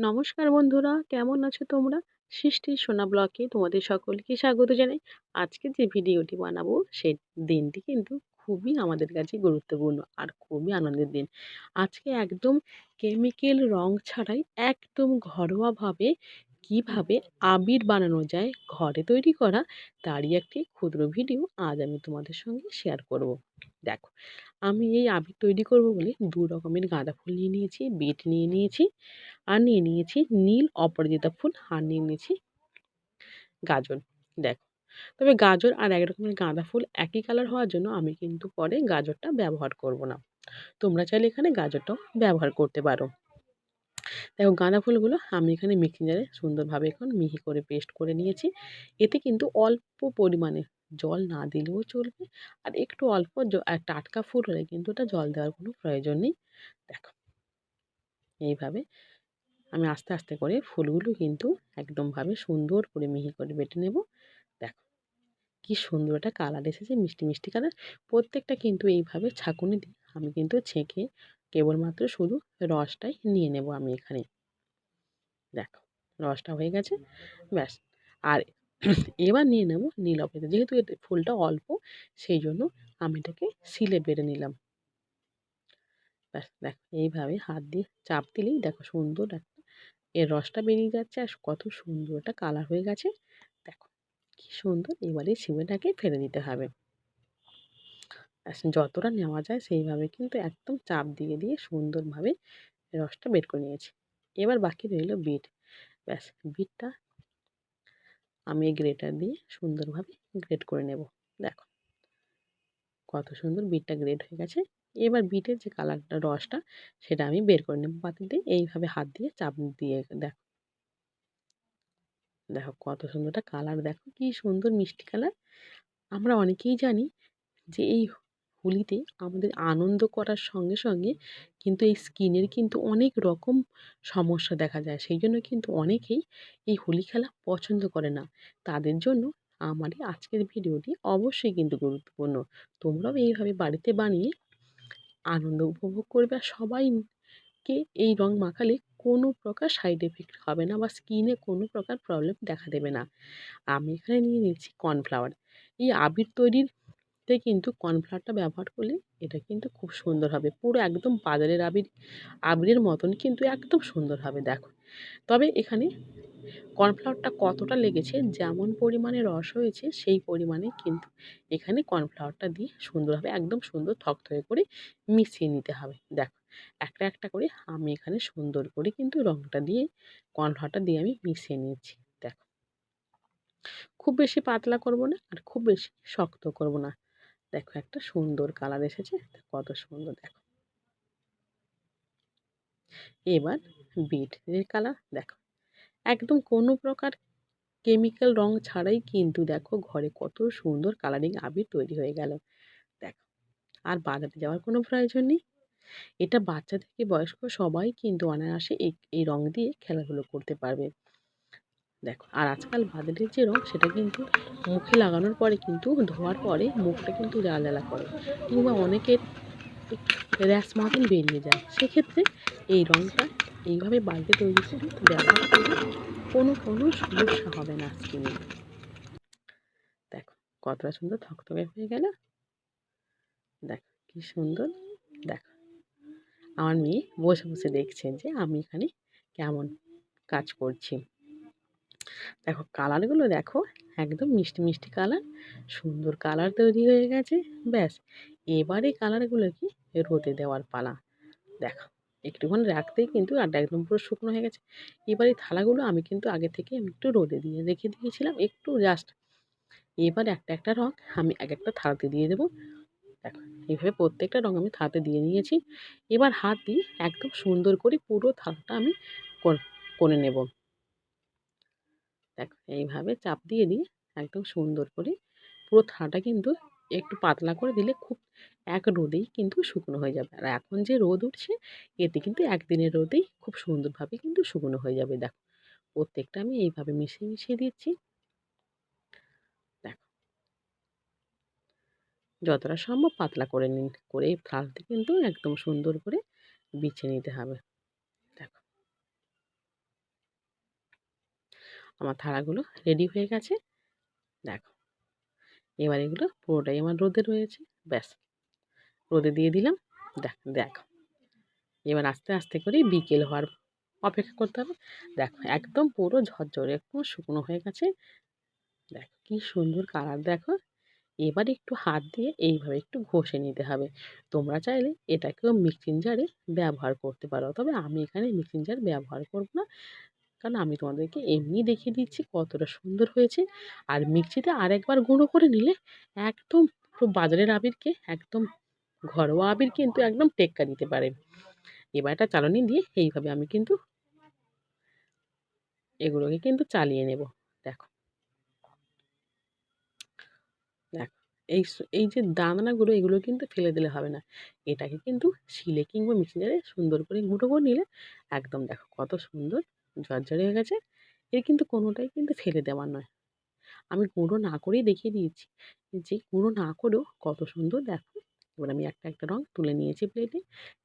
নমস্কার বন্ধুরা, কেমন আছো তোমরা? সৃষ্টির সোনা ব্লকে তোমাদের সকলকে স্বাগত জানাই। আজকে যে ভিডিওটি বানাবো সেই দিনটি কিন্তু খুবই আমাদের কাছে গুরুত্বপূর্ণ আর খুবই আনন্দের দিন। আজকে একদম কেমিক্যাল রং ছাড়াই একদম ঘরোয়াভাবে কীভাবে আবির বানানো যায় ঘরে তৈরি করা তারই একটি ক্ষুদ্র ভিডিও আজ আমি তোমাদের সঙ্গে শেয়ার করব। দেখো, আমি এই আবির তৈরি করব বলে দু রকমের গাঁদা ফুল নিয়ে নিয়েছি বিট নিয়ে নিয়েছি, আর নিয়ে নিয়েছি নীল অপরাজিতা ফুল, আর নিয়ে নিয়েছি গাজর। দেখো, তবে গাজর আর এক রকমের গাঁদা ফুল একই কালার হওয়ার জন্য আমি কিন্তু পরে গাজরটা ব্যবহার করব না। তোমরা চাইলে এখানে গাজরটাও ব্যবহার করতে পারো। দেখো গাঁদা ফুলগুলো আমি এখানে মিক্সিং জারে সুন্দরভাবে এখন মিহি করে পেস্ট করে নিয়েছি। এতে কিন্তু অল্প পরিমাণে জল না দিলেও চলবে আর একটু অল্প টাটকা ফুল হলে কিন্তু ওটা জল দেওয়ার কোনো প্রয়োজন নেই। দেখো, এইভাবে আমি আস্তে আস্তে করে ফুলগুলো কিন্তু একদমভাবে সুন্দর করে মিহি করে বেটে নেব। দেখো, কি সুন্দর একটা কালার এসেছে, মিষ্টি মিষ্টি কালার। প্রত্যেকটা কিন্তু এইভাবে ছাঁকুনি দিয়ে আমি কিন্তু ছেঁকে কেবলমাত্র শুধু রসটাই নিয়ে নেব আমি এখানে। দেখো, রসটা হয়ে গেছে, ব্যাস। আর এবার নিয়ে নেব নীল অপেতে যেহেতু ফুলটা অল্প, সেই জন্য আমি এটাকে সিলে বেড়ে নিলাম। ব্যাস, দেখো, এইভাবে হাত দিয়ে চাপ দিলেই দেখো সুন্দর একটা এর রসটা বেরিয়ে যাচ্ছে আর কত সুন্দর একটা কালার হয়ে গেছে। দেখো, কি সুন্দর। এবারে সিমেটাকে ফেলে দিতে হবে। যতটা নেওয়া যায় সেইভাবে কিন্তু একদম চাপ দিয়ে দিয়ে সুন্দরভাবে রসটা বের করে নিয়েছি। এবার বাকি রইল বিট। ব্যাস, বিটটা আমি গ্রেটার দিয়ে সুন্দরভাবে গ্রেট করে নেব। দেখো, কত সুন্দর বিটটা গ্রেট হয়ে গেছে। এবার বিটের যে কালারটা, রসটা, সেটা আমি বের করে নেব পাতিল দিয়ে। এইভাবে হাত দিয়ে চাপ দিয়ে দেখো। দেখো, কত সুন্দরটা কালার। দেখো, কি সুন্দর মিষ্টি কালার। আমরা অনেকেই জানি যে এই হোলিতে আমাদের আনন্দ করার সঙ্গে সঙ্গে কিন্তু এই স্কিনের কিন্তু অনেক রকম সমস্যা দেখা যায়। সেই জন্য কিন্তু অনেকেই এই হোলি খেলা পছন্দ করে না। তাদের জন্য আমার এই আজকের ভিডিওটি অবশ্যই কিন্তু গুরুত্বপূর্ণ। তোমরাও এইভাবে বাড়িতে বানিয়ে আনন্দ উপভোগ করবে আর সবাইকে এই রং মাখালে কোনো প্রকার সাইড এফেক্ট হবে না বা স্কিনে কোনো প্রকার প্রবলেম দেখা দেবে না। আমি এখানে নিয়ে নিচ্ছি কর্নফ্লাওয়ার এই আবির তৈরির তে কিন্তু কর্নফ্লাওয়ারটা ব্যবহার করলে এটা কিন্তু খুব সুন্দর হবে। পুরো একদম বাজারের আবির, আবিরের মতন কিন্তু একদম সুন্দর হবে, দেখো। তবে এখানে কর্নফ্লাওয়ারটা কতটা লেগেছে, যেমন পরিমাণে রস হয়েছে, সেই পরিমাণে কিন্তু এখানে কর্নফ্লাওয়ারটা দিয়ে সুন্দরভাবে একদম সুন্দর থকথকে করে মিশিয়ে নিতে হবে, দেখো। একটা একটা করে আমি এখানে সুন্দর করে কিন্তু রঙটা দিয়ে, কর্নফ্লাওয়ারটা দিয়ে আমি মিশিয়ে নিয়েছি দেখো। খুব বেশি পাতলা করব না আর খুব বেশি শক্ত করব না। দেখো একটা সুন্দর কালার এসেছে, কত সুন্দর দেখো। এবার বিট এর কালার দেখো। একদম কোনো প্রকার কেমিক্যাল রং ছাড়াই কিন্তু দেখো ঘরে কত সুন্দর কালারিং আবির তৈরি হয়ে গেল। দেখো, আর বাজারে যাওয়ার কোনো প্রয়োজন নেই। এটা বাচ্চা থেকে বয়স্ক সবাই কিন্তু অনায়াসে এই রং দিয়ে খেলাধুলো করতে পারবে। দেখো, আর আজকাল বাজারের যে রং সেটা কিন্তু মুখে লাগানোর পরে কিন্তু, ধোয়ার পরে মুখটা কিন্তু জ্বালা জ্বালা করে। কিংবা অনেকের র্যাশ মতন বেরিয়ে যায়। সেক্ষেত্রে এই রঙটা এইভাবে বাড়িতে তৈরি করে ব্যবহার করে কোনো কোনো সমস্যা হবে না স্কিনে দেখো, কতটা সুন্দর থকথকে হয়ে গেল। দেখো, কি সুন্দর। দেখো, আমার মেয়ে বসে বসে দেখছে যে আমি এখানে কেমন কাজ করছি। দেখো কালারগুলো দেখো, একদম মিষ্টি মিষ্টি কালার সুন্দর কালার তৈরি হয়ে গেছে, ব্যাস। এবারে কালারগুলোকে রোদে দেওয়ার পালা। দেখো, একটুখানি রাখতেই কিন্তু আড্ডা একদম পুরো শুকনো হয়ে গেছে। এবার থালাগুলো আমি কিন্তু আগে থেকে আমি একটু রোদে দিয়ে রেখে দিয়েছিলাম, একটু জাস্ট এবার একটা একটা রঙ আমি এক একটা থালাতে দিয়ে দেবো। দেখো, এইভাবে প্রত্যেকটা রঙ আমি থালাতে দিয়ে নিয়েছি। এবার হাত দিয়ে একদম সুন্দর করে পুরো থালাটা আমি করে নেব। দেখো, এইভাবে চাপ দিয়ে দিয়ে একদম সুন্দর করে পুরো থালাটা কিন্তু একটু পাতলা করে দিলে খুব এক রোদেই কিন্তু শুকনো হয়ে যাবে। আর এখন যে রোদ উঠছে, এতে কিন্তু একদিনের রোদেই খুব সুন্দরভাবে কিন্তু শুকনো হয়ে যাবে। দেখো, প্রত্যেকটা আমি এইভাবে মিশিয়ে মিশিয়ে দিচ্ছি। দেখো। যতটা সম্ভব পাতলা করে নিন করে থালতে কিন্তু একদম সুন্দর করে বিছে নিতে হবে দেখো আমার থালাগুলো রেডি হয়ে গেছে। দেখো, এবার এগুলো পুরোটাই আমার রোদে রয়েছে, ব্যাস। রোদে দিয়ে দিলাম, দেখ, দেখো। এবার আস্তে আস্তে করে বিকেল হওয়ার অপেক্ষা করতে হবে। দেখো, একদম পুরো ঝরঝরে, একদম শুকনো হয়ে গেছে। দেখো, কি সুন্দর কালার, দেখো। এবার একটু হাত দিয়ে এইভাবে একটু ঘষে নিতে হবে। তোমরা চাইলে এটাকেও মিক্সিং জারে ব্যবহার করতে পারো। তবে আমি এখানে মিক্সিং জার ব্যবহার করব না। কারণ আমি তোমাদেরকে এমনি দেখিয়ে দিচ্ছি কতটা সুন্দর হয়েছে। আর মিক্সিতে আরেকবার গুঁড়ো করে নিলে একদম পুরো বাজারের আবিরকে, একদম ঘরোয়া আবির কিন্তু একদম টেক্কা দিতে পারে। এবার একটা চালনি দিয়ে এইভাবে আমি কিন্তু এগুলোকে কিন্তু চালিয়ে নেব। দেখো। দেখো, এই এই যে দানাগুলো এগুলো কিন্তু ফেলে দিলে হবে না। এটাকে কিন্তু শিলে কিংবা মিক্সিজারে সুন্দর করে গুঁড়ো করে নিলে একদম দেখো কত সুন্দর ঝরঝরে হয়ে গেছে। এর কিন্তু কোনোটাই কিন্তু ফেলে দেওয়ার নয়। আমি গুঁড়ো না করেই দেখিয়ে দিয়েছি যে, গুঁড়ো না করেও কত সুন্দর দেখো। এবার আমি একটা একটা রঙ তুলে নিয়েছি প্লেটে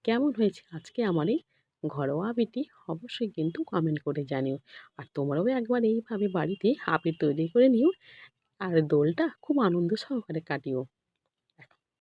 কেমন হয়েছে আজকে আমার এই ঘরোয়া আবিরটি অবশ্যই কিন্তু কমেন্ট করে জানিও। আর তোমরাও একবার এইভাবে বাড়িতে আবির তৈরি করে নিও। আর দোলটা খুব আনন্দ সহকারে কাটিও।